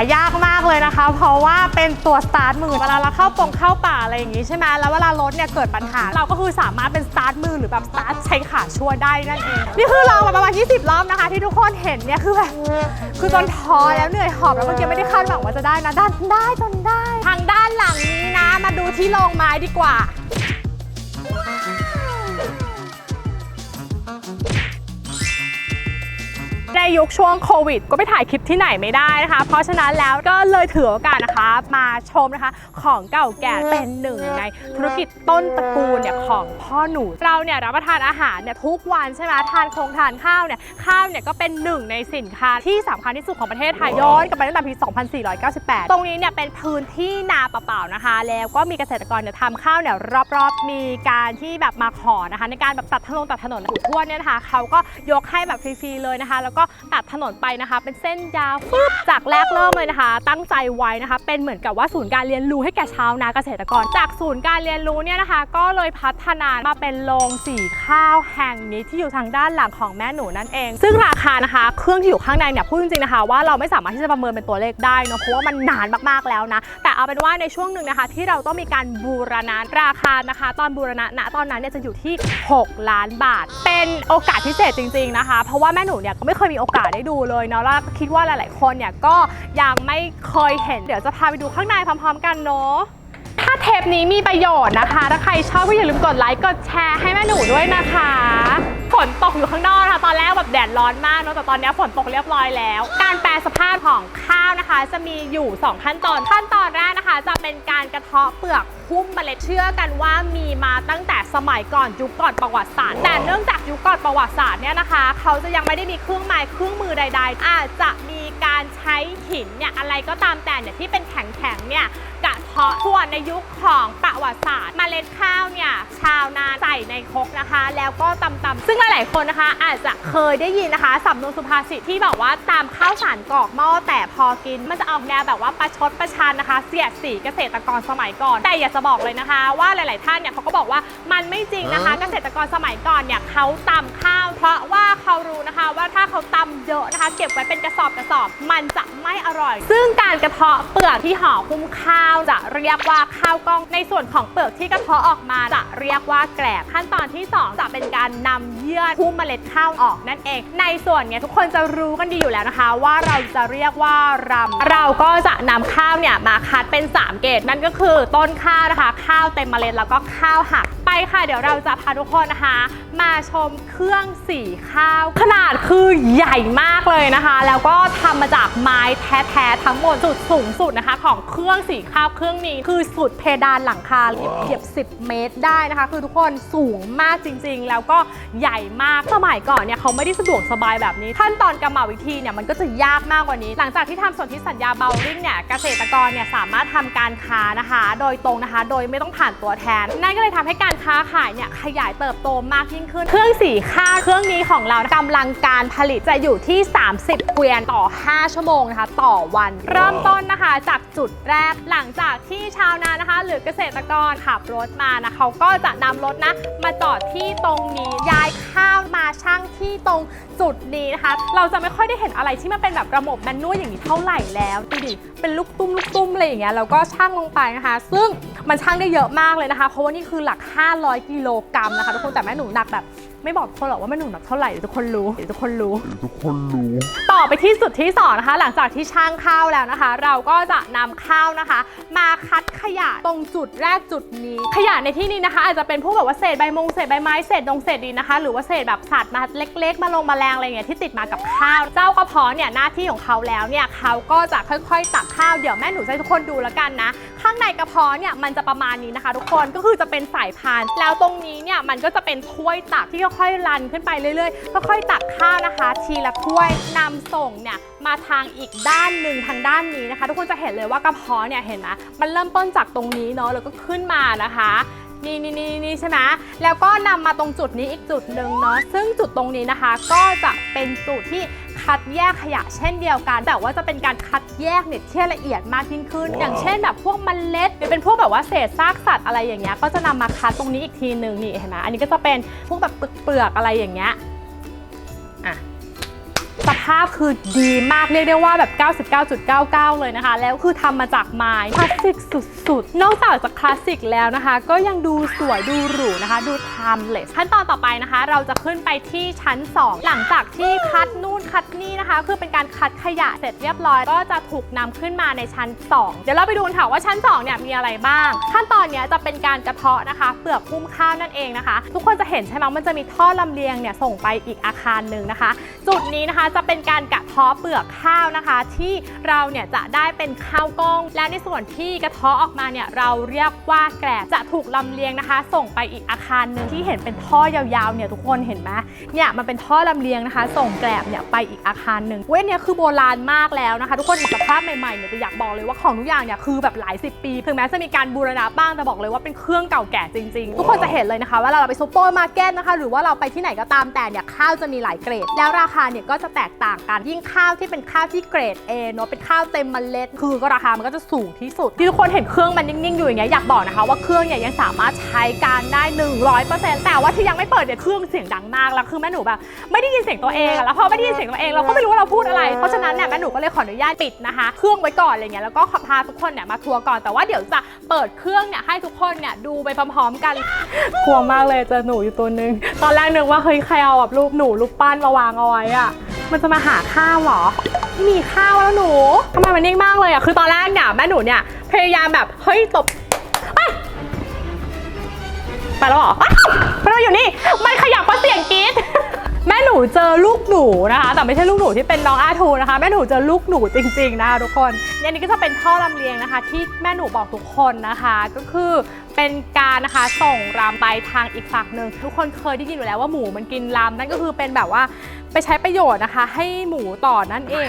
ายากมากเลยนะคะ เพราะว่าเป็นตัวสตาร์ทมือเวลาเราเข้าปงเข้าป่าอะไรอย่างงี้ใช่ไหมแล้วเวลารถเนี่ยเกิดปัญหา เราก็คือสามารถเป็นสตาร์ทมือหรือแบบสตาร์ทใช้ขาช่วยได้นั่นเองนี่คือลองมาประมาณ 20 รอบนะคะ ที่ทุกคนเห็นเนี่ยคือแบบคือจนท้อแล้วเหนื่อยหอบแล้วเมื่อกี้ไม่ได้คาดหวังว่าจะได้นะด้านได้จนได้ ทางด้านหลังนี้นะ มาดูที่โรงไม้ดีกว่า ในยุคช่วงโควิด ก็ไปถ่ายคลิปที่ไหนไม่ได้นะคะ เพราะฉะนั้นแล้วก็เลยถือโอกาสนะคะมาชมนะคะ ของเก่าแก่เป็นหนึ่งในธุรกิจต้นตระกูลเนี่ยของพ่อหนู เราเนี่ยรับประทานอาหารเนี่ยทุกวันใช่ไหมทานคงทานข้าวเนี่ยข้าวเนี่ยก็เป็นหนึ่งในสินค้าที่สำคัญที่สุดของประเทศไทยย้อนกลับไปตั้งแต่ปี 2498 ตรงนี้เนี่ยเป็นพื้นที่นาเปล่าๆนะคะ แล้วก็มีเกษตรกรเนี่ยทำข้าวเนี่ยรอบๆมีการที่แบบมาขอนะคะ ในการแบบตัดถนนตัดถนนปู่ทวดเนี่ยนะคะเขาก็ยกให้แบบฟรีๆเลยนะคะ แล้วก็ตัดถนนไปนะคะ เป็นเส้นยาวฟึบจากแรกเริ่มเลยนะคะ ตั้งใจไว้นะคะ เป็นเหมือนกับว่าศูนย์การเรียนรู้ให้แก่ชาวนาเกษตรกร จากศูนย์การเรียนรู้เนี่ยนะคะ ก็เลยพัฒนามาเป็นโรงสีข้าวแห่งนี้ที่อยู่ทางด้านหลังของแม่หนูนั่นเอง ซึ่งราคานะคะ เครื่องที่อยู่ข้างในเนี่ยพูดจริงๆนะคะ ว่าเราไม่สามารถที่จะประเมินเป็นตัวเลขได้เนอะเพราะว่ามันนานมากๆแล้วนะแต่เอาเป็นว่าในช่วงหนึ่งนะคะ ที่เราต้องมีการบูรณะราคานะคะ ตอนบูรณะณตอนนั้นเนี่ยจะอยู่ที่ 6 ล้านบาท เป็นโอกาสพิเศษจริง ๆนะคะ เพราะว่าแม่หนูเนี่ยก็ไม่เคยมีโอกาสได้ดูเลยเนาะแล้วคิดว่าหลาย ๆ คนเนี่ยก็ยังไม่เคยเห็น เดี๋ยวจะพาไปดูข้างในพร้อม ๆ กันเนาะถ้าเทปนี้มีประโยชน์นะคะ ถ้าใครชอบก็อย่าลืมกดไลค์กดแชร์ให้แม่หนูด้วยนะคะ ฝนตกอยู่ข้างนอกนะคะตอนแรกแบบแดดร้อนมากเนอะแต่ตอนนี้ฝนตกเรียบร้อยแล้ว การแปลสภาพของข้าวนะคะ จะมีอยู่ 2 ขั้นตอน ขั้นตอนแรกนะคะ จะเป็นการกระเทาะเปลือกหุ้มเมล็ดเชื่อกันว่ามีมาตั้งแต่สมัยก่อนยุคก่อนประวัติศาสตร์ แต่เนื่องจากยุคก่อนประวัติศาสตร์เนี่ยนะคะ เขาจะยังไม่ได้มีเครื่องไม้เครื่องมือใด ๆ อาจจะมีการใช้หินเนี่ยอะไรก็ตามแต่เนี่ยที่เป็นแข็งๆเนี่ยก ระเทาะส่วนในยุคของประวัติศาสตร์เมล็ดข้าวเนี่ยชาวนาใส่ในครกนะคะ แล้วก็ตำๆซึ่งหลายๆคนนะคะ อาจจะเคยได้ยินนะคะสำนวนสุภาษิตที่บอกว่าตามข้าวสารกรอกหม้อแต่พอกิน มันจะออกแนวแบบว่าประชดประชันนะคะ เสียดสีเกษตรกรสมัยก่อน แต่อยากจะบอกเลยนะคะ ว่าหลาย ๆ ท่านเนี่ยเขาก็บอกว่ามันไม่จริงนะคะ เกษตรกรสมัยก่อนเนี่ยเขาตำข้าว เพราะว่าเขารู้นะคะว่าถ้าเขาตำเยอะนะคะ เก็บไว้เป็นกระสอบกระสอบ มันจะไม่อร่อย ซึ่งการกระเทาะเปลือกที่ห่อหุ้มข้าวจะเรียกว่าข้าวกล้อง ในส่วนของเปลือกที่กระเทาะออกมาจะเรียกว่าแกลบ ขั้นตอนที่ 2 จะเป็นการนำเยื่อหุ้มเมล็ดข้าวออกนั่นเอง ในส่วนเนี้ยทุกคนจะรู้กันดีอยู่แล้วนะคะ ว่าเราจะเรียกว่ารำเราก็จะนำข้าวเนี่ยมาคัดเป็น 3 เกรดนั่นก็คือต้นข้าวนะคะ ข้าวเต็มเมล็ดแล้วก็ข้าวหัก ค่ะ เดี๋ยวเราจะพาทุกคนนะคะ มาชมเครื่องสีข้าว ขนาดคือใหญ่มากเลยนะคะ แล้วก็ทำมาจากไม้แท้ๆทั้งหมดสุดสูงสุดนะคะ ของเครื่องสีข้าวเครื่องนี้คือสุดเพดานหลังคาเหยียบ10 เมตรได้นะคะ คือทุกคนสูงมากจริง ๆ แล้วก็ใหญ่มากสมัยก่อนเนี่ยเขาไม่ได้สะดวกสบายแบบนี้ ขั้นตอนกรรมวิธีเนี่ยมันก็จะยากมากกว่านี้ หลังจากที่ทำสนธิสัญญาเบลลิงเนี่ยเกษตรกรเนี่ยสามารถทำการค้านะคะ โดยตรงนะคะ โดยไม่ต้องผ่านตัวแทนนั่นก็เลยทำให้การค้าขายเนี่ยขยายเติบโตมากยิ่งขึ้น เครื่องสีข้าวเครื่องนี้ของเรากำลังการผลิตจะอยู่ที่ 30 เกวียนต่อ 5 ชั่วโมงนะคะ ต่อวัน เริ่มต้นนะคะจากจุดแรกหลังจากที่ชาวนานะคะ หรือเกษตรกรขับรถมานะเขาก็จะนำรถนะมาจอดที่ตรงนี้ย้ายข้าวมาช่าง ที่ตรงจุดนี้นะคะ เราจะไม่ค่อยได้เห็นอะไรที่มันเป็นแบบระบบแมนนวลอย่างนี้เท่าไหร่แล้วดูดิเป็นลูกตุ้มลูกตุ้มอะไรอย่างเงี้ยแล้วก็ช่างลงไปนะคะ ซึ่งมันช่างได้เยอะมากเลยนะคะ เพราะว่านี่คือหลัก 500 กิโลกรัมนะคะทุกคนแต่แม่หนูหนักแบบ ไม่บอกทุกคนหรอกว่าแม่หนูหนักเท่าไหร่เดี๋ยวทุกคนรู้เดี๋ยวทุกคนรู้ ทุกคนรู้ต่อไปที่จุดที่สองนะคะ หลังจากที่ช่างข้าวแล้วนะคะ เราก็จะนำข้าวนะคะ มาคัดขยะตรงจุดแรกจุดนี้ ขยะในที่นี้นะคะ อาจจะเป็นพวกแบบว่าเศษใบมงเศษใบไม้เศษดงเศษดินนะคะ หรือว่าเศษแบบสัตว์มาเล็ก ๆ มาลงมาแรงอะไรเงี้ยที่ติดมากับข้าวเจ้ากระเพาะเนี่ยหน้าที่ของเขาแล้วเนี่ยเขาก็จะค่อยๆตักข้าวเดี๋ยวแม่หนูจะให้ทุกคนดูแล้วกันนะ ข้างในกระเพาะเนี่ยมันจะประมาณนี้นะคะ ทุกคนก็คือจะเป็นสายพาน แล้วตรงนี้เนี่ยมันก็จะเป็นถ้วยตักที่ค่อยๆรันขึ้นไปเรื่อยๆค่อยๆตักข้าวนะคะ ทีละถ้วยนำส่งเนี่ยมาทางอีกด้านหนึ่งทางด้านนี้นะคะ ทุกคนจะเห็นเลยว่ากระเพาะเนี่ยเห็นไหมมันเริ่มต้นจากตรงนี้เนาะแล้วก็ขึ้นมานะคะนี่นี่นี่นี่ใช่ไหมแล้วก็นำมาตรงจุดนี้อีกจุดหนึ่งเนาะซึ่งจุดตรงนี้นะคะ ก็จะเป็นจุดที่ คัดแยกขยะเช่นเดียวกัน แต่ว่าจะเป็นการคัดแยกเนี่ยที่ละเอียดมากยิ่งขึ้น อย่างเช่นแบบพวกเมล็ดหรือเป็นพวกแบบว่าเศษซากสัตว์อะไรอย่างเงี้ยก็จะนำมาคัดตรงนี้อีกทีหนึ่งนี่เห็นไหมอันนี้ก็จะเป็นพวกแบบเปลือกๆอะไรอย่างเงี้ยอะ สภาพคือดีมากเรียกได้ว่าแบบ 99.99 เลยนะคะ แล้วคือทำมาจากไม้คลาสสิกสุดๆ นอกจากจะคลาสสิกแล้วนะคะ ก็ยังดูสวยดูหรูนะคะ ดู timeless ขั้นตอนต่อไปนะคะ เราจะขึ้นไปที่ชั้น 2 หลังจากที่คัดนู่นคัดนี่นะคะ คือเป็นการคัดขยะเสร็จเรียบร้อย ก็จะถูกนำขึ้นมาในชั้น 2 เดี๋ยวเราไปดูค่ะว่าชั้น 2 เนี่ยมีอะไรบ้าง ขั้นตอนเนี้ยจะเป็นการกระเทาะนะคะเปลือกพุ่มข้าวนั่นเองนะคะ ทุกคนจะเห็นใช่ไหมมันจะมีท่อลำเลียงเนี่ยส่งไปอีกอาคารหนึ่งนะคะ จุดนี้นะคะจะเป็นการกระเทาะเปลือกข้าวนะคะ ที่เราเนี่ยจะได้เป็นข้าวกล้อง และในส่วนที่กระเทาะออกมาเนี่ยเราเรียกว่าแกลบจะถูกลำเลียงนะคะ ส่งไปอีกอาคารหนึ่งที่เห็นเป็นท่อยาวๆเนี่ยทุกคนเห็นไหมเนี่ยมันเป็นท่อลำเลียงนะคะ ส่งแกลบเนี่ยไปอีกอาคารหนึ่งเว้ยเนี่ยคือโบราณมากแล้วนะคะ ทุกคนสภาพใหม่ๆเนี่ยจะอยากบอกเลยว่าของทุกอย่างเนี่ยคือแบบหลายสิบปี ถึงแม้จะมีการบูรณะบ้างแต่บอกเลยว่าเป็นเครื่องเก่าแก่จริงๆ ทุกคนจะเห็นเลยนะคะวลาเราไปซูเปอร์มาร์เก็ตนะคะหรือว่าเราไปที่ไหนก็ตามแต่เนี่ยข้าวจะมีหลายเกรด แล้วราคาเนี่ยก็จะแตกต่างกัน ยิ่งข้าวที่เป็นข้าวที่เกรด A เนาะเป็นข้าวเต็มเมล็ด คือก็ราคามันก็จะสูงที่สุด ที่ทุกคนเห็นเครื่องมันนิ่งๆอยู่อย่างเงี้ยอยากบอกนะคะว่าเครื่องเนี่ยยังสามารถใช้การได้ 100%แต่ว่าที่ยังไม่เปิดเนี่ยเครื่องเสียงดังมากแล้วคือแม่หนูแบบไม่ได้ยินเสียงตัวเองอะแล้วพอไม่ได้ยินเสียงตัวเองเราก็ไม่รู้ว่าเราพูดอะไรเพราะฉะนั้นเนี่ยแม่หนูก็เลยขออนุญาตปิดนะคะ เครื่องไว้ก่อนอะไรเงี้ยแล้วก็ขอพาทุกคนเนี่ยมาทัวร์ก่อนแต่ว่าเดี๋ยวจะเปิดเครื่องเนี่ยให้ทุกคนเนี่ยดูไปพร้อมๆกันกลัวมากเลยเจอหนูอยู่ตัวนึง ตอนแรกนึกว่าเฮ้ยใครเอาแบบรูปหนูรูปปั้นมาวางเอาไว้อะ มันจะมาหาข้าวเหรอไม่มีข้าวแล้วหนูทำไมมันนิ่งมากเลยอะคือตอนแรกเนี่ยแม่หนูเนี่ยพยายามแบบเฮ้ยตบเอ้ยไปแล้วเหรออ้าวมันมาอยู่นี่มันขยับเพราะเสียงกรี๊ด แม่หนูเจอลูกหนูนะคะ แต่ไม่ใช่ลูกหนูที่เป็นน้องอาทูนะคะ แม่หนูเจอลูกหนูจริงๆนะคะทุกคนเนี่ยนี่ก็จะเป็นท่อลำเลียงนะคะ ที่แม่หนูบอกทุกคนนะคะ ก็คือเป็นการนะคะส่งรำไปทางอีกฝั่งหนึ่งทุกคนเคยได้ยินอยู่แล้วว่าหมูมันกินรำนั่นก็คือเป็นแบบว่าไปใช้ประโยชน์นะคะ ให้หมูต่อนั่นเอง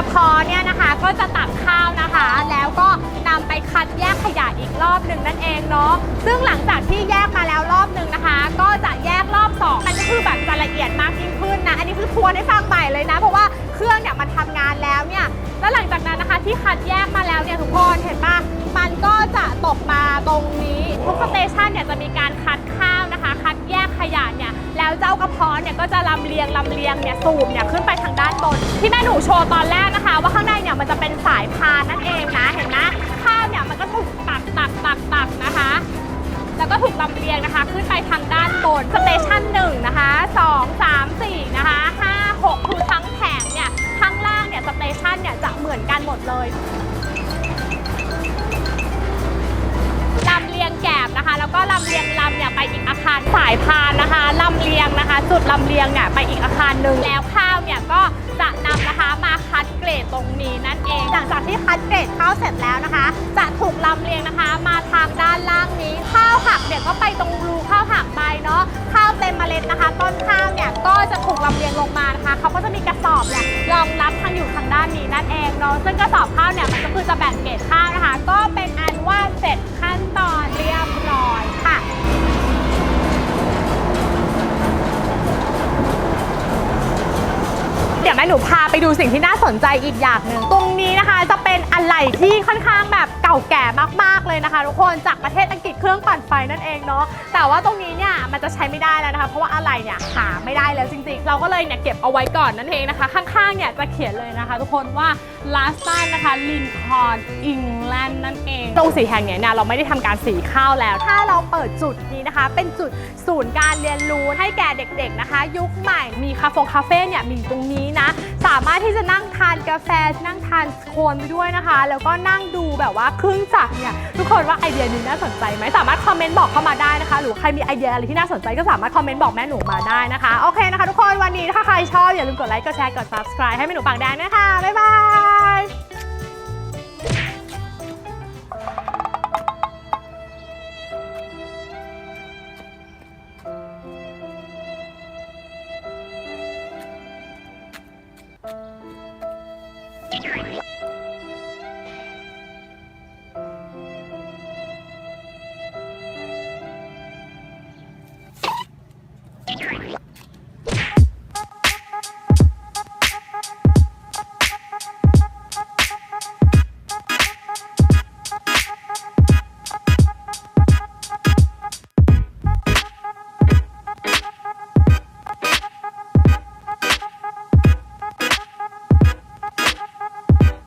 ระเพาะเนี่ยนะคะ ก็จะตักข้าวนะคะ แล้วก็นำไปคัดแยกขยะอีกรอบหนึ่งนั่นเองเนาะซึ่งหลังจากที่แยกมาแล้วรอบหนึ่งนะคะ ก็จะแยกรอบสองมันก็คือแบบจะละเอียดมากยิ่งขึ้นนะอันนี้คือทวนให้ฟังใหม่เลยนะ เพราะว่าเครื่องเนี่ยมันทำงานแล้วเนี่ยแล้วหลังจากนั้นนะคะที่คัดแยกมาแล้วเนี่ยทุกคนเห็นปะมันก็จะตกมาตรงนี้ทุกสเตชันเนี่ยจะมีการ เนี่ยก็จะลำเลียงลำเลียงเนี่ยสูบเนี่ยขึ้นไปทางด้านบน ที่แม่หนูโชว์ตอนแรกนะคะ ว่าข้างในเนี่ยมันจะเป็นสายพานนั่นเองนะเห็นไหมข้าวเนี่ยมันก็ถูกตักตักตักตักนะคะ แล้วก็ถูกลำเลียงนะคะ ขึ้นไปทางด้านบนสเตชันหนึ่งนะคะ ก็ลำเลียงลำเนี่ยไปอีกอาคารสายพานนะคะลำเลียงนะคะ จุดลำเลียงเนี่ยไปอีกอาคารหนึ่งแล้วข้าวเนี่ยก็จะนำนะคะมาคัดเกรดตรงนี้นั่นเอง หลังจากที่คัดเกรดข้าวเสร็จแล้วนะคะ จะถูกลำเลียงนะคะ มาทางด้านล่างนี้ ข้าวหักเนี่ยก็ไปตรงรูข้าวหักไปเนาะข้าวเต็มเมล็ดนะคะ ต้นข้าวเนี่ยก็จะถูกลำเลียงลงมานะคะเขาก็จะมีกระสอบเนี่ยรองรับทางอยู่ทางด้านนี้นั่นเองเนาะซึ่งกระสอบข้าวเนี่ยมันก็คือจะแบ่งเกรดข้าวนะคะ ก็เป็นอันว่าเสร็จขั้น หนูพาไปดูสิ่งที่น่าสนใจอีกอย่างหนึ่งตรงนี้นะคะจะเป็นอะไหล่ที่ค่อนข้างแบบเก่าแก่มากๆเลยนะคะ ทุกคนจากประเทศอังกฤษเครื่องปั่นไฟนั่นเองเนาะแต่ว่าตรงนี้เนี่ยมันจะใช้ไม่ได้แล้วนะคะ เพราะว่าอะไหล่เนี่ยหาไม่ได้แล้วจริง เราก็เลยเนี่ยเก็บเอาไว้ก่อนนั่นเองนะคะ ข้างๆเนี่ยจะเขียนเลยนะคะ ทุกคนว่า last time นะคะลินคอนอิงแลนด์นั่นเอง ตรงสีแห่งเนี้ยเนี่ยเราไม่ได้ทำการสีข้าวแล้ว ถ้าเราเปิดจุดนี้นะคะ เป็นจุดศูนย์การเรียนรู้ให้แก่เด็กๆนะคะ ยุคใหม่มีคาเฟ่คาเฟ่เนี่ยมีตรงนี้นะ สามารถที่จะนั่งทานกาแฟนั่งทานโคนไปด้วยนะคะ แล้วก็นั่งดูแบบว่าเครื่องจักรเนี่ยทุกคนว่าไอเดียนี้น่าสนใจไหมสามารถคอมเมนต์บอกเข้ามาได้นะคะ หรือใครมีไอเดียอะไรที่น่าสนใจก็สามารถคอมเมนต์บอกแม่หนูมาได้นะคะโอเคนะคะทุกคนวันนี้ถ้าใครชอบอย่าลืมกดไลค์ กดแชร์ กด subscribe ให้แม่หนูปากแดงนะคะ บ๊ายบาย